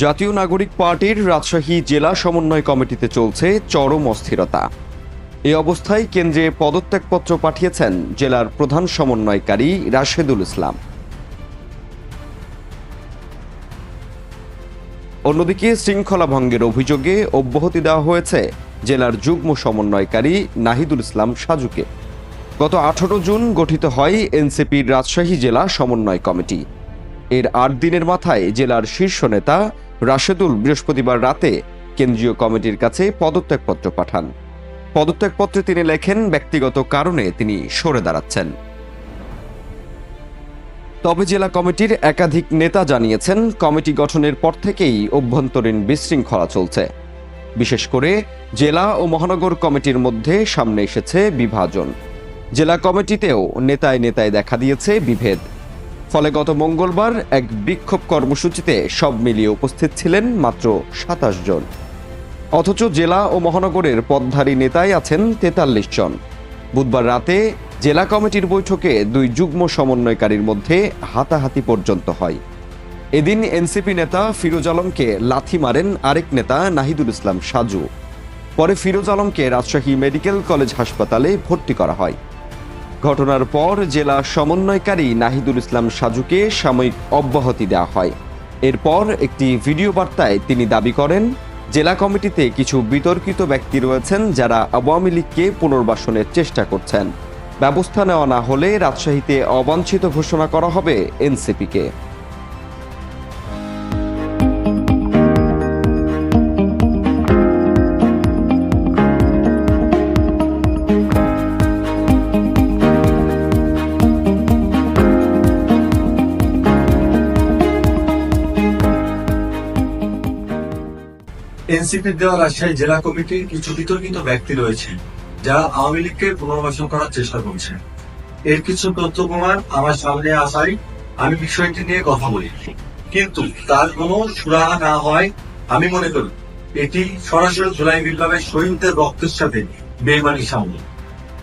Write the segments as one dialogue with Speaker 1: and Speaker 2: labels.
Speaker 1: জাতীয় নাগরিক পার্টির রাজশাহী জেলা সমন্বয় কমিটিতে চলছে চরম অস্থিরতা। এ অবস্থায় কেন্দ্রে পদত্যাগপত্র পাঠিয়েছেন জেলার প্রধান সমন্বয়কারী রাশেদুল ইসলাম। অন্যদিকে শৃঙ্খলা ভঙ্গের অভিযোগে অব্যাহতি দেওয়া হয়েছে জেলার যুগ্ম সমন্বয়কারী নাহিদুল ইসলাম সাজুকে। গত আঠারো জুন গঠিত হয় এনসিপির রাজশাহী জেলা সমন্বয় কমিটি। এর আট দিনের মাথায় জেলার শীর্ষ নেতা রাশেদুল বৃহস্পতিবার রাতে কেন্দ্রীয় কমিটির কাছে পদত্যাগপত্র পাঠান। পদত্যাগপত্রে তিনি লেখেন, ব্যক্তিগত কারণে তিনি সরে দাঁড়াচ্ছেন। তবে জেলা কমিটির একাধিক নেতা জানিয়েছেন, কমিটি গঠনের পর থেকেই অভ্যন্তরীণ বিশৃঙ্খলা চলছে। বিশেষ করে জেলা ও মহানগর কমিটির মধ্যে সামনে এসেছে বিভাজন। জেলা কমিটিতেও নেতায় নেতায় দেখা দিয়েছে বিভেদ। ফলে গত মঙ্গলবার এক বিক্ষোভ কর্মসূচিতে সব মিলিয়ে উপস্থিত ছিলেন মাত্র সাতাশ জন। অথচ জেলা ও মহানগরের পদধারী নেতাই আছেন তেতাল্লিশ জন। বুধবার রাতে জেলা কমিটির বৈঠকে দুই যুগ্ম সমন্বয়কারীর মধ্যে হাতাহাতি পর্যন্ত হয়। এদিন এনসিপি নেতা ফিরোজ আলমকে লাথি মারেন আরেক নেতা নাহিদুল ইসলাম সাজু। পরে ফিরোজ আলমকে রাজশাহী মেডিকেল কলেজ হাসপাতালে ভর্তি করা হয়। ঘটনার পর জেলা সমন্বয়কারী নাহিদুল ইসলাম সাজুকে সাময়িক অব্যাহতি দেওয়া হয়। এরপর একটি ভিডিও বার্তায় তিনি দাবি করেন, জেলা কমিটিতে কিছু বিতর্কিত ব্যক্তি রয়েছেন যারা আওয়ামী লীগকে পুনর্বাসনের চেষ্টা করছেন। ব্যবস্থা নেওয়া না হলে রাজশাহীতে অবাঞ্ছিত ঘোষণা করা হবে এনসিপিকে।
Speaker 2: এনসিপির দেওয়া রাজশাহী জেলা কমিটির কিছু বিতর্কিত ব্যক্তি রয়েছে যারা আওয়ামী লীগকে পুনর্বাসন করার চেষ্টা করছে। এর কিছু তথ্য প্রমাণ আমার সামনে আসায় আমি বিষয়টি নিয়ে কথা বলি। কিন্তু তার কোনো সুরাহা না হয়, আমি মনে করি এটি সরাসরি জুলাই বিপ্লবের শহীদদের রক্তের সাথে বেমানি সামনে।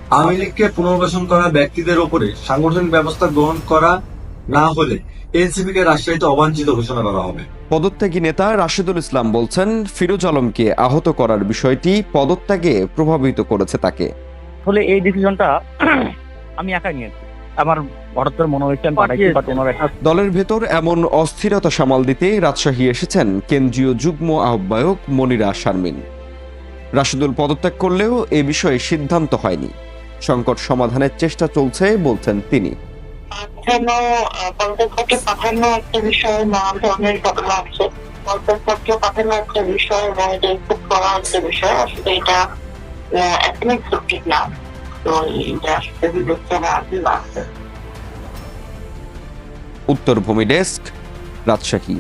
Speaker 2: আওয়ামী লীগকে পুনর্বাসন করা ব্যক্তিদের উপরে সাংগঠনিক ব্যবস্থা গ্রহণ করা না হলে এনসিপি কে রাজশাহীতে অবাঞ্ছিত ঘোষণা করা হবে।
Speaker 1: পদত্যাগী নেতা রাশেদুল ইসলাম বলছেন ফিরোজ আলমকে আহত করার বিষয়টি পদত্যাগে প্রভাবিত করেছে তাকে।
Speaker 3: আসলে এই ডিসিশনটা আমি একাই নিয়েছি। আমার হঠাৎ মনে হয়েছে
Speaker 1: দলের ভেতর এমন অস্থিরতা সামাল দিতে রাজশাহী এসেছেন কেন্দ্রীয় যুগ্ম আহ্বায়ক মনিরা শারমিন। রাশেদুল পদত্যাগ করলেও এ বিষয়ে সিদ্ধান্ত হয়নি। সংকট সমাধানের চেষ্টা চলছে বলছেন তিনি।
Speaker 4: পাঠানো পদক্ষেপে পাঠানো একটা বিষয় নানান ধরনের ঘটনা আছে। পদক্ষেপে পাঠানো একটা বিষয় এবং এটা খুব করা একটা বিষয়, আসলে এটা একদমই ঠিক না। তো এটা আসলে বিবেচনা আছে।
Speaker 1: উত্তরভূমি ডেস্ক, রাজশাহী।